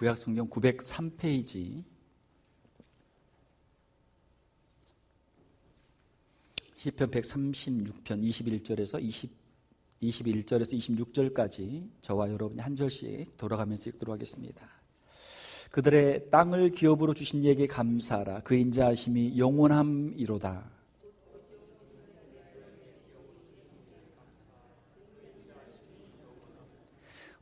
구약 성경 903페이지 시편 136편 21절에서 20 21절에서 26절까지 저와 여러분이 한 절씩 돌아가면서 읽도록 하겠습니다. 그들의 땅을 기업으로 주신 이에게 감사하라. 그 인자하심이 영원함이로다.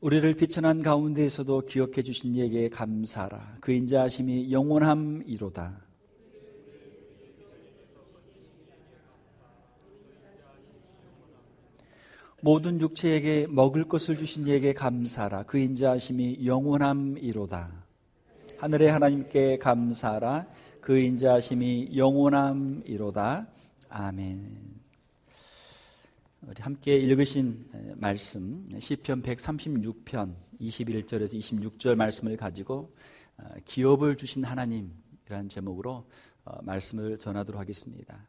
우리를 비천한 가운데에서도 기억해 주신 이에게 감사하라. 그 인자하심이 영원함이로다. 모든 육체에게 먹을 것을 주신 이에게 감사하라. 그 인자하심이 영원함이로다. 하늘의 하나님께 감사하라. 그 인자하심이 영원함이로다. 아멘. 우리 함께 읽으신 말씀 시편 136편 21절에서 26절 말씀을 가지고 어, 기업을 주신 하나님이라는 제목으로 어, 말씀을 전하도록 하겠습니다.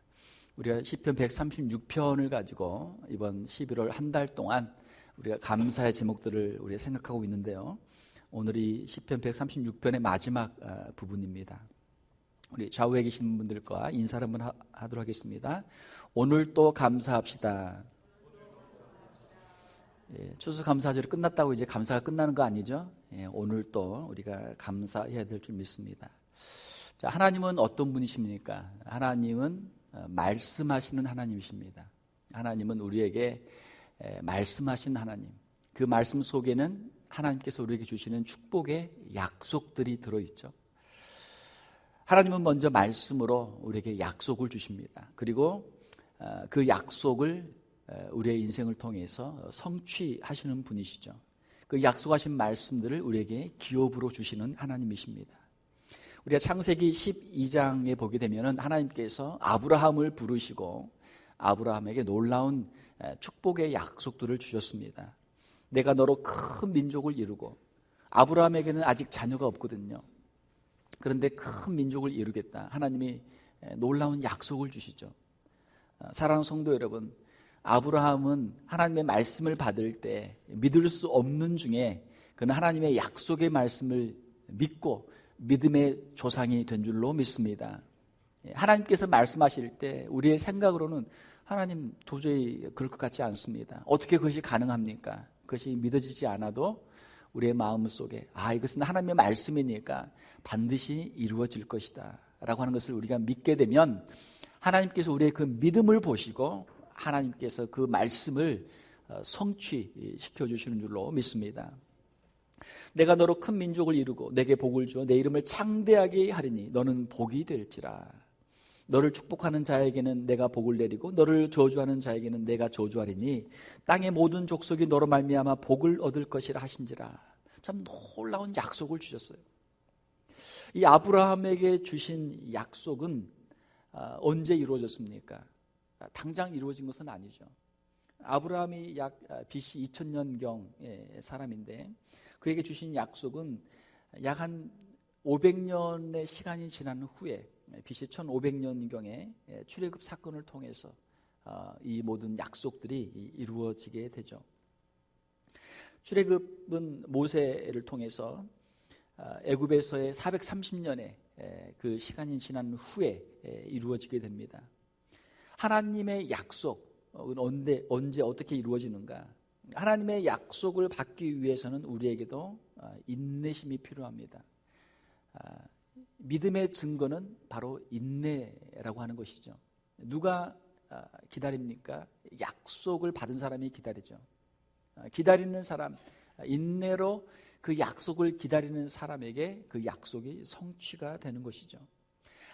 우리가 시편 136편을 가지고 이번 11월 한 달 동안 우리가 감사의 제목들을 우리가 생각하고 있는데요. 오늘이 시편 136편의 마지막 어, 부분입니다. 우리 좌우에 계신 분들과 인사를 한번 하도록 하겠습니다. 오늘 또 감사합시다. 예, 추수감사절이 끝났다고 이제 감사가 끝나는 거 아니죠? 예, 오늘 또 우리가 감사해야 될 줄 믿습니다. 자, 하나님은 어떤 분이십니까? 하나님은 어, 말씀하시는 하나님이십니다. 하나님은 우리에게 에, 말씀하신 하나님. 그 말씀 속에는 하나님께서 우리에게 주시는 축복의 약속들이 들어있죠. 하나님은 먼저 말씀으로 우리에게 약속을 주십니다. 그리고 어, 그 약속을 우리의 인생을 통해서 성취하시는 분이시죠. 그 약속하신 말씀들을 우리에게 기업으로 주시는 하나님이십니다. 우리가 창세기 12장에 보게 되면 하나님께서 아브라함을 부르시고 아브라함에게 놀라운 축복의 약속들을 주셨습니다. 내가 너로 큰 민족을 이루고 아브라함에게는 아직 자녀가 없거든요. 그런데 큰 민족을 이루겠다. 하나님이 놀라운 약속을 주시죠. 사랑하는 성도 여러분, 아브라함은 하나님의 말씀을 받을 때 믿을 수 없는 중에 그는 하나님의 약속의 말씀을 믿고 믿음의 조상이 된 줄로 믿습니다. 예, 하나님께서 말씀하실 때 우리의 생각으로는 하나님 도저히 그럴 것 같지 않습니다. 어떻게 그것이 가능합니까? 그것이 믿어지지 않아도 우리의 마음 속에 아 이것은 하나님의 말씀이니까 반드시 이루어질 것이다 라고 하는 것을 우리가 믿게 되면 하나님께서 우리의 그 믿음을 보시고 하나님께서 그 말씀을 어, 성취시켜 주시는 줄로 믿습니다. 내가 너로 큰 민족을 이루고 내게 복을 주어 내 이름을 창대하게 하리니 너는 복이 될지라. 너를 축복하는 자에게는 내가 복을 내리고 너를 저주하는 자에게는 내가 저주하리니 땅의 모든 족속이 너로 말미암아 복을 얻을 것이라 하신지라. 참 놀라운 약속을 주셨어요. 이 아브라함에게 주신 약속은 아, 언제 이루어졌습니까? 당장 이루어진 것은 아니죠. 아브라함이 약 BC 2000년경의 사람인데 그에게 주신 약속은 약 한 500년의 시간이 지난 후에 BC 1500년경에 출애굽 사건을 통해서 어, 이 모든 약속들이 이루어지게 되죠. 출애굽은 모세를 통해서 어, 애굽에서의 430년의 그 시간이 지난 후에 이루어지게 됩니다. 하나님의 약속 언제 언제 어떻게 이루어지는가? 하나님의 약속을 받기 위해서는 우리에게도 아, 인내심이 필요합니다. 아, 믿음의 증거는 바로 인내라고 하는 것이죠. 누가 아, 기다립니까? 약속을 받은 사람이 기다리죠. 기다리는 사람, 인내로 그 약속을 기다리는 사람에게 그 약속이 성취가 되는 것이죠.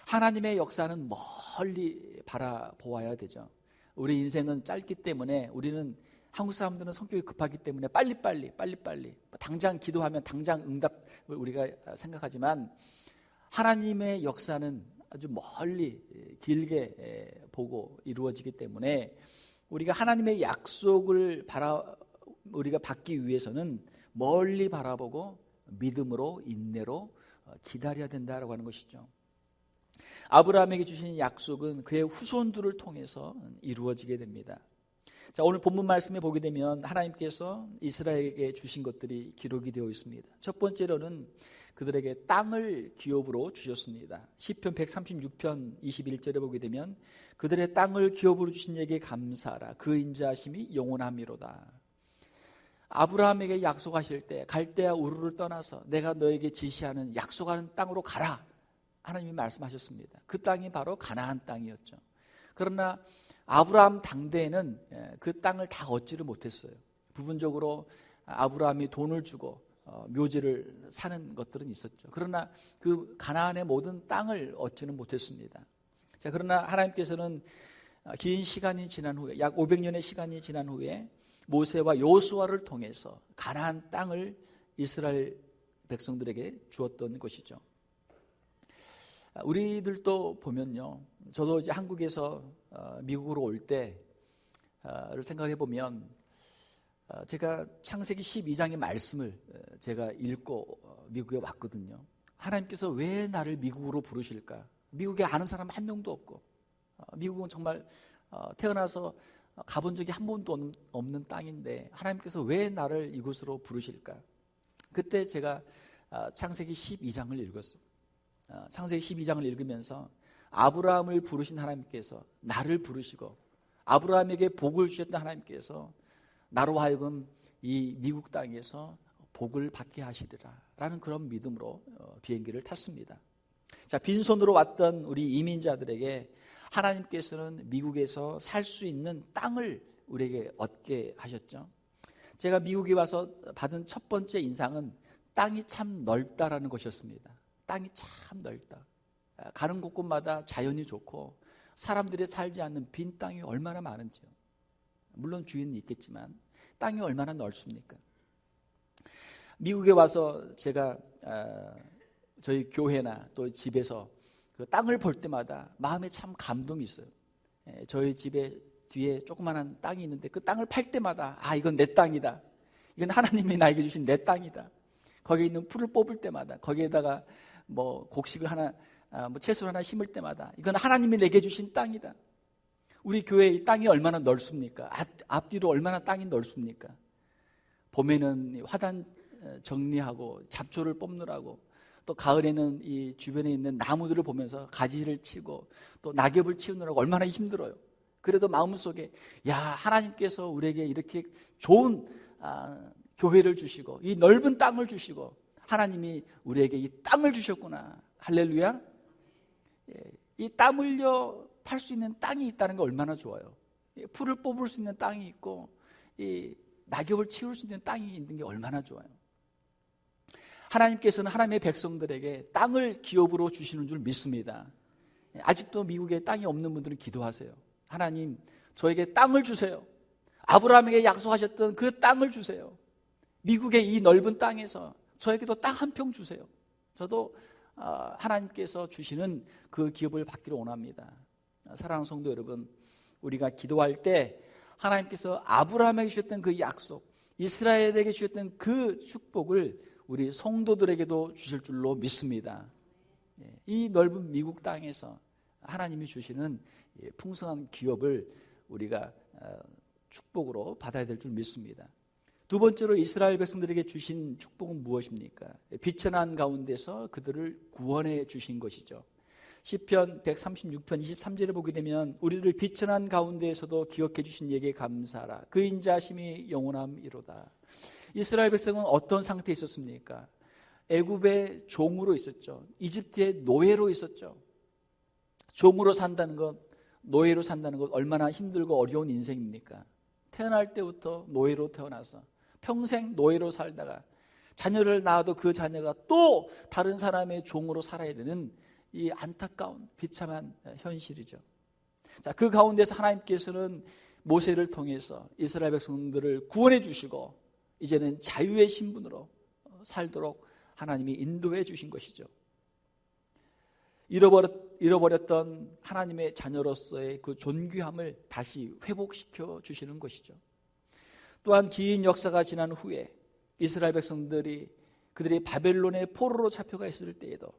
하나님의 역사는 멀리 바라보아야 되죠. 우리 인생은 짧기 때문에 우리는 한국 사람들은 성격이 급하기 때문에 빨리빨리 빨리빨리 당장 기도하면 당장 응답을 우리가 생각하지만 하나님의 역사는 아주 멀리 길게 보고 이루어지기 때문에 우리가 하나님의 약속을 바라 우리가 받기 위해서는 멀리 바라보고 믿음으로 인내로 기다려야 된다라고 하는 것이죠. 아브라함에게 주신 약속은 그의 후손들을 통해서 이루어지게 됩니다. 자, 오늘 본문 말씀에 보게 되면 하나님께서 이스라엘에게 주신 것들이 기록이 되어 있습니다. 첫 번째로는 그들에게 땅을 기업으로 주셨습니다. 시편 136편 21절에 보게 되면 그들의 땅을 기업으로 주신 에게 감사하라. 그 인자하심이 영원함이로다. 아브라함에게 약속하실 때 갈대아 우르를 떠나서 내가 너에게 지시하는 약속하는 땅으로 가라. 하나님이 말씀하셨습니다. 그 땅이 바로 가나안 땅이었죠. 그러나 아브라함 당대에는 예, 그 땅을 다 얻지를 못했어요. 부분적으로 아브라함이 돈을 주고 어, 묘지를 사는 것들은 있었죠. 그러나 그 가나안의 모든 땅을 얻지는 못했습니다. 자, 그러나 하나님께서는 긴 시간이 지난 후에 약 500년의 시간이 지난 후에 모세와 요수아를 통해서 가나안 땅을 이스라엘 백성들에게 주었던 것이죠. 우리들도 보면요. 저도 이제 한국에서 어, 미국으로 올 때를 생각해 보면 어, 제가 창세기 12장의 말씀을 어, 제가 읽고 미국에 왔거든요. 하나님께서 왜 나를 미국으로 부르실까? 미국에 아는 사람 한 명도 없고 미국은 정말 태어나서 가본 적이 한 번도 없는 땅인데 하나님께서 왜 나를 이곳으로 부르실까? 그때 제가 창세기 12장을 읽었어요. 창세기 12장을 읽으면서 아브라함을 부르신 하나님께서 나를 부르시고 아브라함에게 복을 주셨던 하나님께서 나로 하여금 이 미국 땅에서 복을 받게 하시리라 라는 그런 믿음으로 어, 비행기를 탔습니다. 자, 빈손으로 왔던 우리 이민자들에게 하나님께서는 미국에서 살 수 있는 땅을 우리에게 얻게 하셨죠. 제가 미국에 와서 받은 첫 번째 인상은 땅이 참 넓다라는 것이었습니다. 땅이 참 넓다. 가는 곳곳마다 자연이 좋고 사람들이 살지 않는 빈 땅이 얼마나 많은지요. 물론 주인은 있겠지만 땅이 얼마나 넓습니까? 미국에 와서 제가 저희 교회나 또 집에서 그 땅을 볼 때마다 마음에 참 감동이 있어요. 저희 집에 뒤에 조그마한 땅이 있는데 그 땅을 팔 때마다 아 이건 내 땅이다. 이건 하나님이 나에게 주신 내 땅이다. 거기에 있는 풀을 뽑을 때마다 거기에다가 뭐 곡식을 하나 아, 뭐 채소 하나 심을 때마다 이건 하나님이 내게 주신 땅이다. 우리 교회의 땅이 얼마나 넓습니까? 앞, 뒤로 얼마나 땅이 넓습니까? 봄에는 화단 어, 정리하고 잡초를 뽑느라고 또 가을에는 이 주변에 있는 나무들을 보면서 가지를 치고 또 낙엽을 치우느라고 얼마나 힘들어요. 그래도 마음속에 야 하나님께서 우리에게 이렇게 좋은 아, 교회를 주시고 이 넓은 땅을 주시고 하나님이 우리에게 이 땅을 주셨구나. 할렐루야. 예, 이땀 흘려 팔 수 있는 땅이 있다는 게 얼마나 좋아요. 풀을 뽑을 수 있는 땅이 있고 이 낙엽을 치울 수 있는 땅이 있는 게 얼마나 좋아요. 하나님께서는 하나님의 백성들에게 땅을 기업으로 주시는 줄 믿습니다. 예, 아직도 미국에 땅이 없는 분들은 기도하세요. 하나님, 저에게 땅을 주세요. 아브라함에게 약속하셨던 그 땅을 주세요. 미국의 이 넓은 땅에서 저에게도 땅한평 주세요. 저도 어, 하나님께서 주시는 그 기업을 받기를 원합니다. 사랑하는 성도 여러분, 우리가 기도할 때 하나님께서 아브라함에게 주셨던 그 약속, 이스라엘에게 주셨던 그 축복을 우리 성도들에게도 주실 줄로 믿습니다. 예, 이 넓은 미국 땅에서 하나님이 주시는 풍성한 기업을 우리가 어, 축복으로 받아야 될 줄 믿습니다. 두 번째로 이스라엘 백성들에게 주신 축복은 무엇입니까? 비천한 가운데서 그들을 구원해 주신 것이죠. 시편 136편 23절에 보게 되면 우리를 비천한 가운데에서도 기억해 주신 얘기 감사하라. 그 인자심이 영원함이로다. 이스라엘 백성은 어떤 상태에 있었습니까? 애굽의 종으로 있었죠. 이집트의 노예로 있었죠. 종으로 산다는 것, 노예로 산다는 것 얼마나 힘들고 어려운 인생입니까? 태어날 때부터 노예로 태어나서 평생 노예로 살다가 자녀를 낳아도 그 자녀가 또 다른 사람의 종으로 살아야 되는 이 안타까운 비참한 현실이죠. 자, 그 가운데서 하나님께서는 모세를 통해서 이스라엘 백성들을 구원해 주시고 이제는 자유의 신분으로 살도록 하나님이 인도해 주신 것이죠. 잃어버렸, 잃어버렸던 하나님의 자녀로서의 그 존귀함을 다시 회복시켜 주시는 것이죠. 또한 긴 역사가 지난 후에 이스라엘 백성들이 그들이 바벨론의 포로로 잡혀가 있을 때에도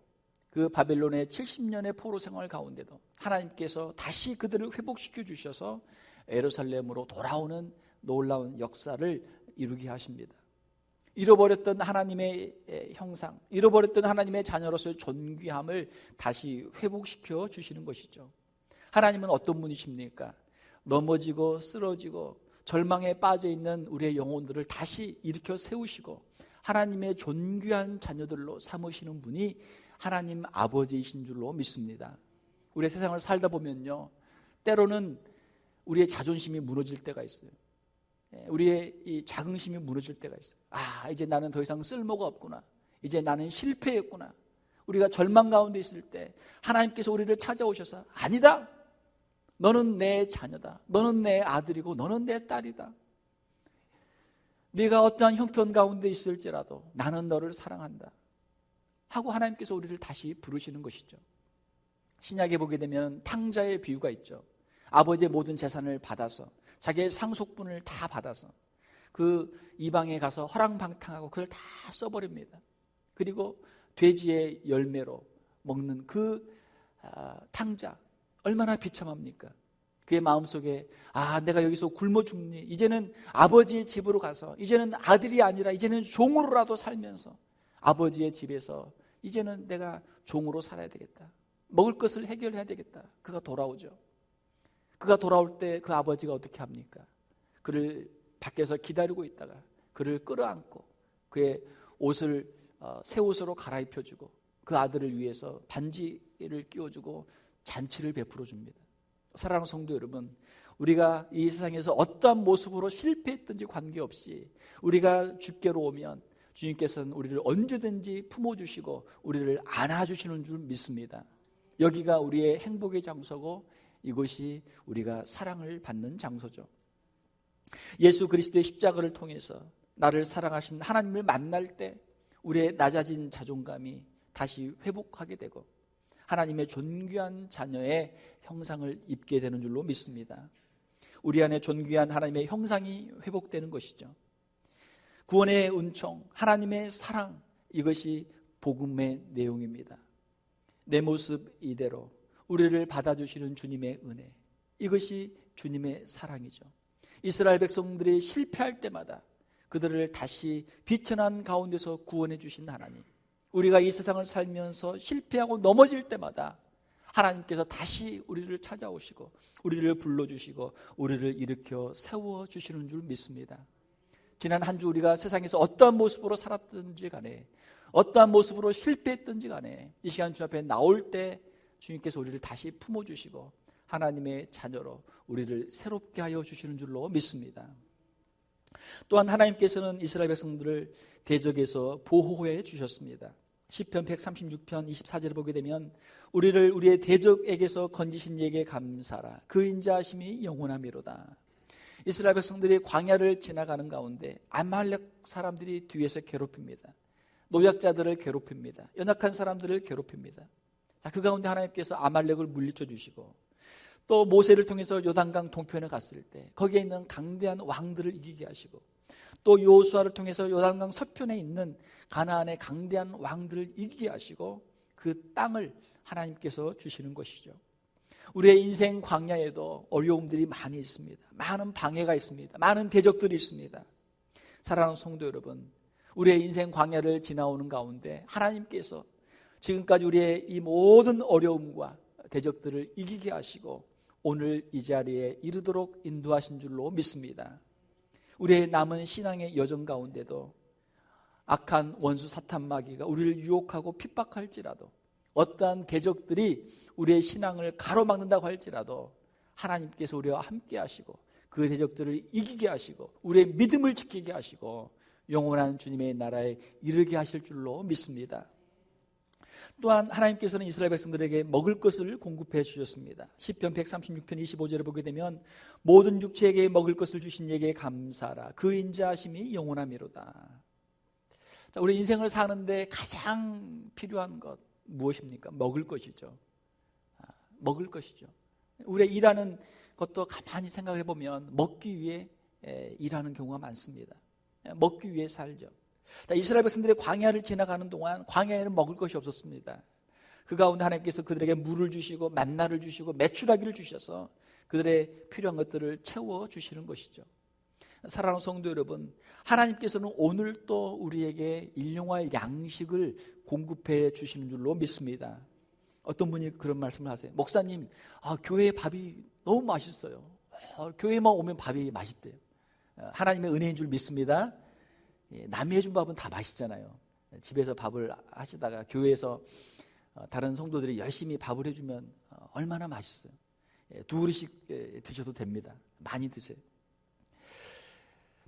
그 바벨론의 70년의 포로 생활 가운데도 하나님께서 다시 그들을 회복시켜 주셔서 에루살렘으로 돌아오는 놀라운 역사를 이루게 하십니다. 잃어버렸던 하나님의 형상, 잃어버렸던 하나님의 자녀로서의 존귀함을 다시 회복시켜 주시는 것이죠. 하나님은 어떤 분이십니까? 넘어지고 쓰러지고 절망에 빠져 있는 우리의 영혼들을 다시 일으켜 세우시고 하나님의 존귀한 자녀들로 삼으시는 분이 하나님 아버지이신 줄로 믿습니다. 우리 세상을 살다 보면요. 때로는 우리의 자존심이 무너질 때가 있어요. 예, 우리의 이 자긍심이 무너질 때가 있어요. 아, 이제 나는 더 이상 쓸모가 없구나. 이제 나는 실패했구나. 우리가 절망 가운데 있을 때 하나님께서 우리를 찾아오셔서 아니다. 너는 내 자녀다. 너는 내 아들이고 너는 내 딸이다. 네가 어떠한 형편 가운데 있을지라도 나는 너를 사랑한다. 하고 하나님께서 우리를 다시 부르시는 것이죠. 신약에 보게 되면 탕자의 비유가 있죠. 아버지의 모든 재산을 받아서 자기의 상속분을 다 받아서 그 이방에 가서 허랑방탕하고 그걸 다 써버립니다. 그리고 돼지의 열매로 먹는 그 아, 탕자 얼마나 비참합니까? 그의 마음속에 아 내가 여기서 굶어 죽니 이제는 아버지의 집으로 가서 이제는 아들이 아니라 이제는 종으로라도 살면서 아버지의 집에서 이제는 내가 종으로 살아야 되겠다 먹을 것을 해결해야 되겠다 그가 돌아오죠 그가 돌아올 때 그 아버지가 어떻게 합니까? 그를 밖에서 기다리고 있다가 그를 끌어안고 그의 옷을 어, 새 옷으로 갈아입혀주고 그 아들을 위해서 반지를 끼워주고 잔치를 베풀어 줍니다. 사랑하는 성도 여러분, 우리가 이 세상에서 어떠한 모습으로 실패했든지 관계없이 우리가 주께로 오면 주님께서는 우리를 언제든지 품어주시고 우리를 안아주시는 줄 믿습니다. 여기가 우리의 행복의 장소고 이곳이 우리가 사랑을 받는 장소죠. 예수 그리스도의 십자가를 통해서 나를 사랑하신 하나님을 만날 때 우리의 낮아진 자존감이 다시 회복하게 되고 하나님의 존귀한 자녀의 형상을 입게 되는 줄로 믿습니다. 우리 안에 존귀한 하나님의 형상이 회복되는 것이죠. 구원의 은총, 하나님의 사랑, 이것이 복음의 내용입니다. 내 모습 이대로 우리를 받아주시는 주님의 은혜. 이것이 주님의 사랑이죠. 이스라엘 백성들이 실패할 때마다 그들을 다시 비천한 가운데서 구원해 주신 하나님. 우리가 이 세상을 살면서 실패하고 넘어질 때마다 하나님께서 다시 우리를 찾아오시고 우리를 불러주시고 우리를 일으켜 세워주시는 줄 믿습니다. 지난 한 주 우리가 세상에서 어떠한 모습으로 살았든지 간에 어떠한 모습으로 실패했든지 간에 이 시간 주 앞에 나올 때 주님께서 우리를 다시 품어주시고 하나님의 자녀로 우리를 새롭게 하여 주시는 줄로 믿습니다. 또한 하나님께서는 이스라엘 백성들을 대적에서 보호해 주셨습니다. 시편 136편 24절을 보게 되면 우리를 우리의 대적에게서 건지신 이에게 감사라 그 인자하심이 영원함이로다. 이스라엘 백성들이 광야를 지나가는 가운데 아말렉 사람들이 뒤에서 괴롭힙니다. 노약자들을 괴롭힙니다. 연약한 사람들을 괴롭힙니다. 그 가운데 하나님께서 아말렉을 물리쳐 주시고 또 모세를 통해서 요단강 동편에 갔을 때 거기에 있는 강대한 왕들을 이기게 하시고 또 요수아를 통해서 요단강 서편에 있는 가나안의 강대한 왕들을 이기게 하시고 그 땅을 하나님께서 주시는 것이죠. 우리의 인생 광야에도 어려움들이 많이 있습니다. 많은 방해가 있습니다. 많은 대적들이 있습니다. 사랑하는 성도 여러분, 우리의 인생 광야를 지나오는 가운데 하나님께서 지금까지 우리의 이 모든 어려움과 대적들을 이기게 하시고 오늘 이 자리에 이르도록 인도하신 줄로 믿습니다. 우리의 남은 신앙의 여정 가운데도 악한 원수 사탄 마귀가 우리를 유혹하고 핍박할지라도 어떠한 대적들이 우리의 신앙을 가로막는다고 할지라도 하나님께서 우리와 함께 하시고 그 대적들을 이기게 하시고 우리의 믿음을 지키게 하시고 영원한 주님의 나라에 이르게 하실 줄로 믿습니다. 또한 하나님께서는 이스라엘 백성들에게 먹을 것을 공급해 주셨습니다. 시편 136편 25절을 보게 되면 모든 육체에게 먹을 것을 주신 이에게 감사라 그 인자하심이 영원함이로다. 자, 우리 인생을 사는데 가장 필요한 것 무엇입니까? 먹을 것이죠. 아, 먹을 것이죠. 우리 일하는 것도 가만히 생각해 보면 먹기 위해 일하는 경우가 많습니다. 먹기 위해 살죠. 자, 이스라엘 백성들이 광야를 지나가는 동안 광야에는 먹을 것이 없었습니다. 그 가운데 하나님께서 그들에게 물을 주시고 만나를 주시고 매출하기를 주셔서 그들의 필요한 것들을 채워 주시는 것이죠. 사랑하는 성도 여러분, 하나님께서는 오늘 또 우리에게 일용할 양식을 공급해 주시는 줄로 믿습니다. 어떤 분이 그런 말씀을 하세요. 목사님, 아, 교회 밥이 너무 맛있어요. 아, 교회만 오면 밥이 맛있대요. 하나님의 은혜인 줄 믿습니다. 예, 남이 해준 밥은 다 맛있잖아요. 집에서 밥을 하시다가 교회에서 어, 다른 성도들이 열심히 밥을 해주면 어, 얼마나 맛있어요. 예, 두 그릇씩 예, 드셔도 됩니다. 많이 드세요.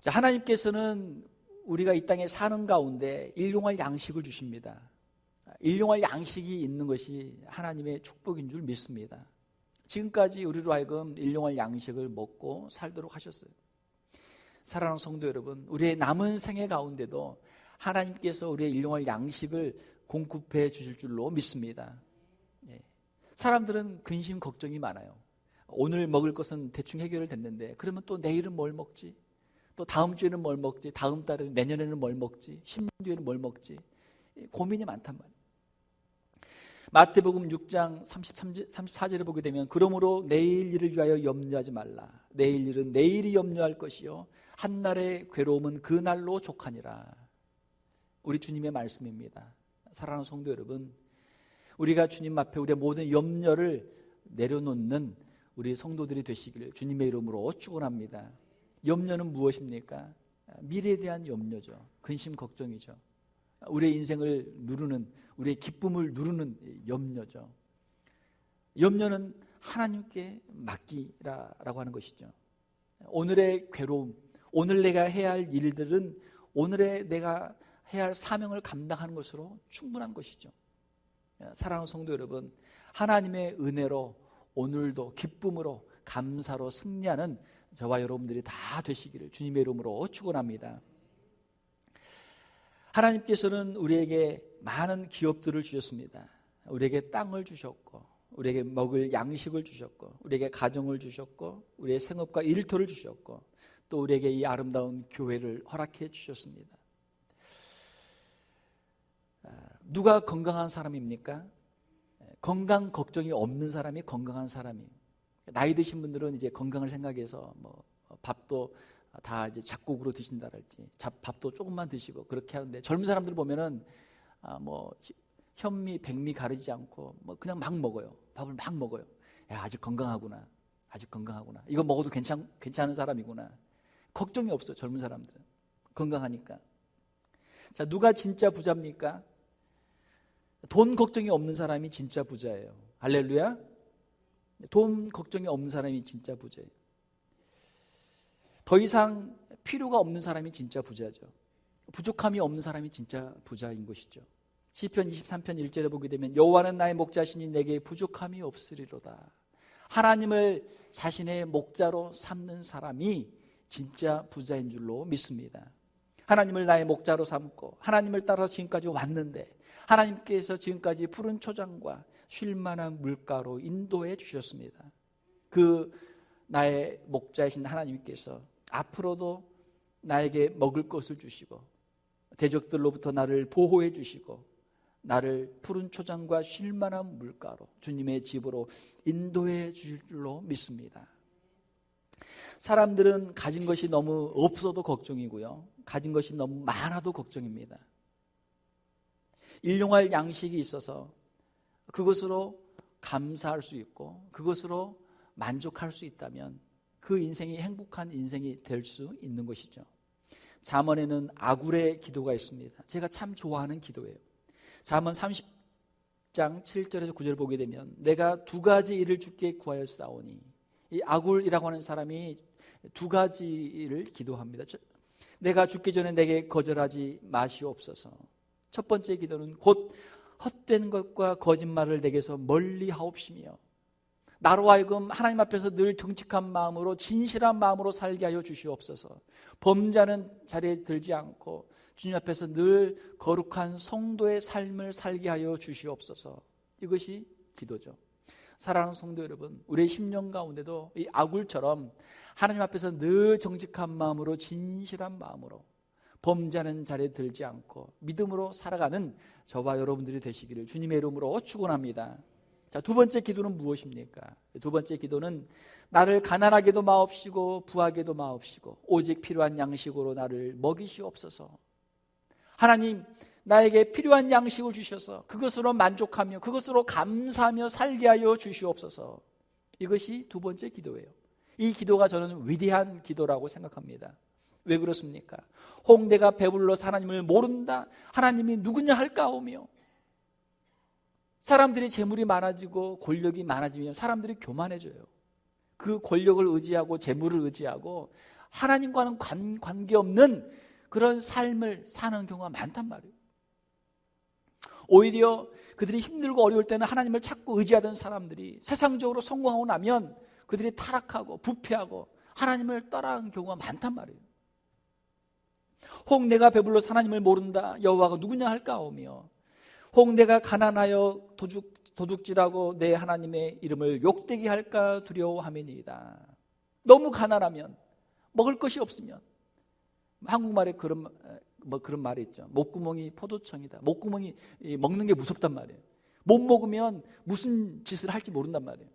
자, 하나님께서는 우리가 이 땅에 사는 가운데 일용할 양식을 주십니다. 일용할 양식이 있는 것이 하나님의 축복인 줄 믿습니다. 지금까지 우리로 하여금 일용할 양식을 먹고 살도록 하셨어요. 사랑하는 성도 여러분, 우리의 남은 생애 가운데도 하나님께서 우리의 일용할 양식을 공급해 주실 줄로 믿습니다. 예. 사람들은 근심 걱정이 많아요. 오늘 먹을 것은 대충 해결 됐는데 그러면 또 내일은 뭘 먹지? 또 다음 주에는 뭘 먹지? 다음 달에 내년에는 뭘 먹지? 10년 뒤에는 뭘 먹지? 고민이 많단 말이에요. 마태복음 6장 33, 34절에 보게 되면 그러므로 내일 일을 위하여 염려하지 말라. 내일 일은 내일이 염려할 것이요 한 날의 괴로움은 그 날로 족하니라. 우리 주님의 말씀입니다. 사랑하는 성도 여러분, 우리가 주님 앞에 우리의 모든 염려를 내려놓는 우리 성도들이 되시기를 주님의 이름으로 축원합니다. 염려는 무엇입니까? 미래에 대한 염려죠. 근심 걱정이죠. 우리의 인생을 누르는 우리의 기쁨을 누르는 염려죠. 염려는 하나님께 맡기라라고 하는 것이죠. 오늘의 괴로움, 오늘 내가 해야 할 일들은 오늘의 내가 해야 할 사명을 감당하는 것으로 충분한 것이죠. 사랑하는 성도 여러분, 하나님의 은혜로 오늘도 기쁨으로 감사로 승리하는 저와 여러분들이 다 되시기를 주님의 이름으로 축원합니다. 하나님께서는 우리에게 많은 기업들을 주셨습니다. 우리에게 땅을 주셨고, 우리에게 먹을 양식을 주셨고, 우리에게 가정을 주셨고, 우리의 생업과 일터를 주셨고, 또 우리에게 이 아름다운 교회를 허락해 주셨습니다. 아, 누가 건강한 사람입니까? 건강 걱정이 없는 사람이 건강한 사람이에요. 나이 드신 분들은 이제 건강을 생각해서 뭐 밥도 다 이제 작곡으로 드신다랄지 밥도 조금만 드시고 그렇게 하는데 젊은 사람들 보면은 아 뭐 현미 백미 가리지 않고 뭐 그냥 막 먹어요. 밥을 막 먹어요. 야 아직 건강하구나. 아직 건강하구나. 이거 먹어도 괜찮 괜찮은 사람이구나. 걱정이 없어 젊은 사람들은. 건강하니까. 자 누가 진짜 부자입니까? 돈 걱정이 없는 사람이 진짜 부자예요. 할렐루야 돈 걱정이 없는 사람이 진짜 부자예요. 더 이상 필요가 없는 사람이 진짜 부자죠. 부족함이 없는 사람이 진짜 부자인 것이죠. 시편 23편 1절에 보게 되면 여호와는 나의 목자시니 내게 부족함이 없으리로다. 하나님을 자신의 목자로 삼는 사람이 진짜 부자인 줄로 믿습니다. 하나님을 나의 목자로 삼고 하나님을 따라 지금까지 왔는데 하나님께서 지금까지 푸른 초장과 쉴 만한 물가로 인도해 주셨습니다. 그 나의 목자이신 하나님께서 앞으로도 나에게 먹을 것을 주시고 대적들로부터 나를 보호해 주시고 나를 푸른 초장과 쉴 만한 물가로 주님의 집으로 인도해 주실 줄로 믿습니다. 사람들은 가진 것이 너무 없어도 걱정이고요. 가진 것이 너무 많아도 걱정입니다. 일용할 양식이 있어서 그것으로 감사할 수 있고 그것으로 만족할 수 있다면 그 인생이 행복한 인생이 될 수 있는 것이죠. 잠언에는 아굴의 기도가 있습니다. 제가 참 좋아하는 기도예요. 잠언 30장 7절에서 9절 보게 되면 내가 두 가지 일을 주께 구하여 싸우니 이 아굴이라고 하는 사람이 두 가지를 기도합니다. 내가 죽기 전에 내게 거절하지 마시옵소서. 첫 번째 기도는 곧 헛된 것과 거짓말을 내게서 멀리 하옵시며 나로 하여금 하나님 앞에서 늘 정직한 마음으로 진실한 마음으로 살게 하여 주시옵소서. 범자는 자리에 들지 않고 주님 앞에서 늘 거룩한 성도의 삶을 살게 하여 주시옵소서. 이것이 기도죠. 사랑하는 성도 여러분, 우리의 심령 가운데도 이 아굴처럼 하나님 앞에서 늘 정직한 마음으로 진실한 마음으로 범죄하는 자리에 들지 않고 믿음으로 살아가는 저와 여러분들이 되시기를 주님의 이름으로 축원합니다. 자, 두 번째 기도는 무엇입니까? 두 번째 기도는 나를 가난하게도 마옵시고 부하게도 마옵시고 오직 필요한 양식으로 나를 먹이시옵소서. 하나님 나에게 필요한 양식을 주셔서 그것으로 만족하며 그것으로 감사하며 살게 하여 주시옵소서. 이것이 두 번째 기도예요. 이 기도가 저는 위대한 기도라고 생각합니다. 왜 그렇습니까? 홍대가 배불러서 하나님을 모른다. 하나님이 누구냐 할까오며 사람들이 재물이 많아지고 권력이 많아지면 사람들이 교만해져요. 그 권력을 의지하고 재물을 의지하고 하나님과는 관, 관계없는 그런 삶을 사는 경우가 많단 말이에요. 오히려 그들이 힘들고 어려울 때는 하나님을 찾고 의지하던 사람들이 세상적으로 성공하고 나면 그들이 타락하고 부패하고 하나님을 떠나는 경우가 많단 말이에요. 혹 내가 배불러서 하나님을 모른다 여호와가 누구냐 할까오며 혹 내가 가난하여 도둑, 도둑질하고 내 하나님의 이름을 욕되게 할까 두려워함이니이다. 너무 가난하면 먹을 것이 없으면 한국말에 그런 뭐 그런 말이 있죠. 목구멍이 포도청이다. 목구멍이 먹는 게 무섭단 말이에요. 못 먹으면 무슨 짓을 할지 모른단 말이에요.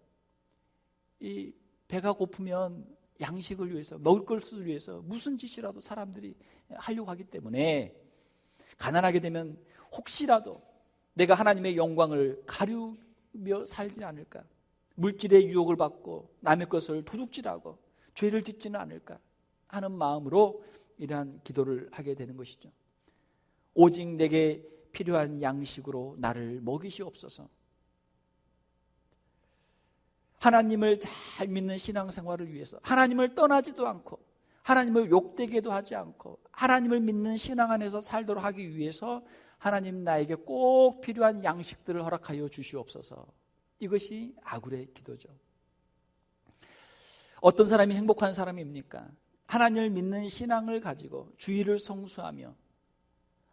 이 배가 고프면 양식을 위해서 먹을 것을 위해서 무슨 짓이라도 사람들이 하려고 하기 때문에 가난하게 되면 혹시라도 내가 하나님의 영광을 가류며 살지 않을까? 물질의 유혹을 받고 남의 것을 도둑질하고 죄를 짓지는 않을까 하는 마음으로 이러한 기도를 하게 되는 것이죠. 오직 내게 필요한 양식으로 나를 먹이시옵소서. 하나님을 잘 믿는 신앙생활을 위해서 하나님을 떠나지도 않고 하나님을 욕되게도 하지 않고 하나님을 믿는 신앙 안에서 살도록 하기 위해서 하나님 나에게 꼭 필요한 양식들을 허락하여 주시옵소서. 이것이 아굴의 기도죠. 어떤 사람이 행복한 사람입니까? 하나님을 믿는 신앙을 가지고 주의를 성수하며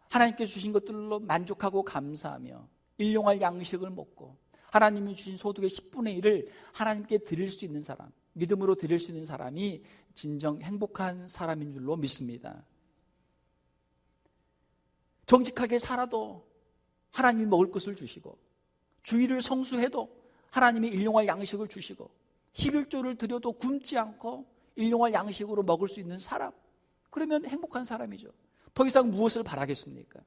하나님께 주신 것들로 만족하고 감사하며 일용할 양식을 먹고 하나님이 주신 소득의 10분의 1을 하나님께 드릴 수 있는 사람, 믿음으로 드릴 수 있는 사람이 진정 행복한 사람인 줄로 믿습니다. 정직하게 살아도 하나님이 먹을 것을 주시고 주의를 성수해도 하나님이 일용할 양식을 주시고 11조를 드려도 굶지 않고 일용할 양식으로 먹을 수 있는 사람 그러면 행복한 사람이죠. 더 이상 무엇을 바라겠습니까?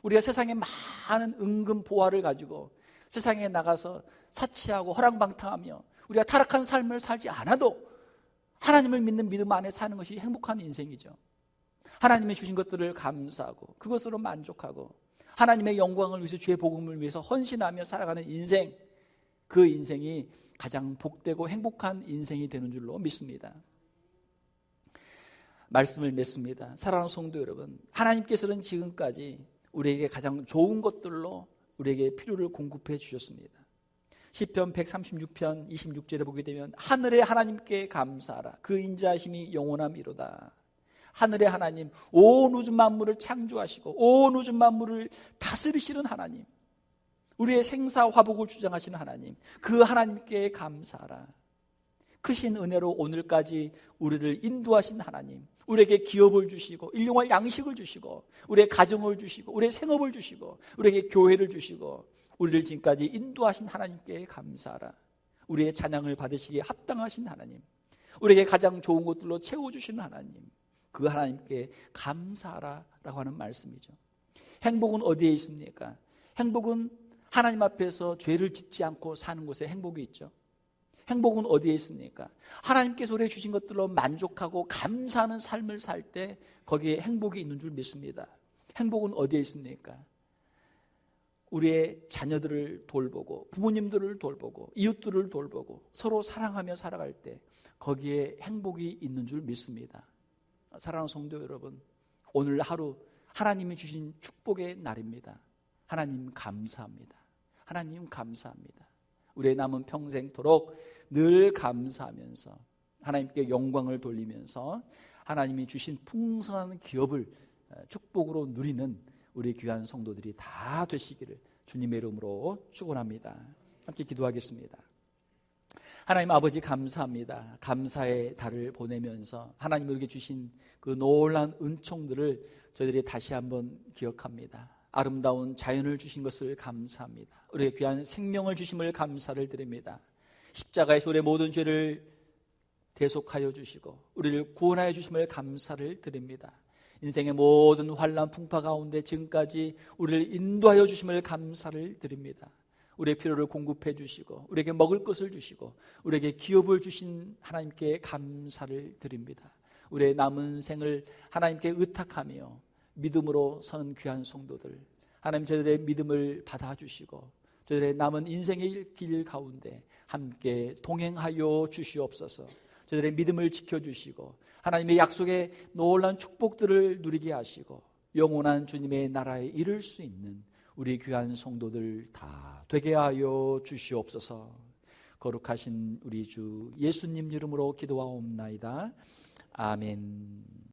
우리가 세상에 많은 은근 보화를 가지고 세상에 나가서 사치하고 허랑방탕하며 우리가 타락한 삶을 살지 않아도 하나님을 믿는 믿음 안에 사는 것이 행복한 인생이죠. 하나님이 주신 것들을 감사하고 그것으로 만족하고 하나님의 영광을 위해서 주의 복음을 위해서 헌신하며 살아가는 인생 그 인생이 가장 복되고 행복한 인생이 되는 줄로 믿습니다. 말씀을 맺습니다. 사랑하는 성도 여러분, 하나님께서는 지금까지 우리에게 가장 좋은 것들로 우리에게 필요를 공급해 주셨습니다. 시편 136편 26절에 보게 되면 하늘의 하나님께 감사하라 그 인자하심이 영원함이로다. 하늘의 하나님 온 우주 만물을 창조하시고 온 우주 만물을 다스리시는 하나님 우리의 생사 화복을 주장하시는 하나님 그 하나님께 감사하라. 크신 은혜로 오늘까지 우리를 인도하신 하나님 우리에게 기업을 주시고 일용할 양식을 주시고 우리의 가정을 주시고 우리의 생업을 주시고 우리에게 교회를 주시고 우리를 지금까지 인도하신 하나님께 감사하라. 우리의 찬양을 받으시기에 합당하신 하나님. 우리에게 가장 좋은 것들로 채워 주시는 하나님. 그 하나님께 감사하라라고 하는 말씀이죠. 행복은 어디에 있습니까? 행복은 하나님 앞에서 죄를 짓지 않고 사는 곳에 행복이 있죠. 행복은 어디에 있습니까? 하나님께서 우리에 주신 것들로 만족하고 감사하는 삶을 살 때 거기에 행복이 있는 줄 믿습니다. 행복은 어디에 있습니까? 우리의 자녀들을 돌보고 부모님들을 돌보고 이웃들을 돌보고 서로 사랑하며 살아갈 때 거기에 행복이 있는 줄 믿습니다. 사랑하는 성도 여러분, 오늘 하루 하나님이 주신 축복의 날입니다. 하나님 감사합니다. 하나님 감사합니다. 우리의 남은 평생토록 늘 감사하면서 하나님께 영광을 돌리면서 하나님이 주신 풍성한 기업을 축복으로 누리는 우리 귀한 성도들이 다 되시기를 주님의 이름으로 축원합니다. 함께 기도하겠습니다. 하나님 아버지 감사합니다. 감사의 달을 보내면서 하나님 우리에게 주신 그 놀란 은총들을 저희들이 다시 한번 기억합니다. 아름다운 자연을 주신 것을 감사합니다. 우리에게 귀한 생명을 주심을 감사를 드립니다. 십자가에서 우리의 모든 죄를 대속하여 주시고 우리를 구원하여 주심을 감사를 드립니다. 인생의 모든 환란 풍파 가운데 지금까지 우리를 인도하여 주심을 감사를 드립니다. 우리의 필요를 공급해 주시고 우리에게 먹을 것을 주시고 우리에게 기업을 주신 하나님께 감사를 드립니다. 우리의 남은 생을 하나님께 의탁하며 믿음으로 서는 귀한 성도들 하나님 저들의 믿음을 받아 주시고 저들의 남은 인생의 길 가운데 함께 동행하여 주시옵소서. 저들의 믿음을 지켜 주시고 하나님의 약속의 놀라운 축복들을 누리게 하시고 영원한 주님의 나라에 이를 수 있는 우리 귀한 성도들 다 되게 하여 주시옵소서. 거룩하신 우리 주 예수님 이름으로 기도하옵나이다. 아멘.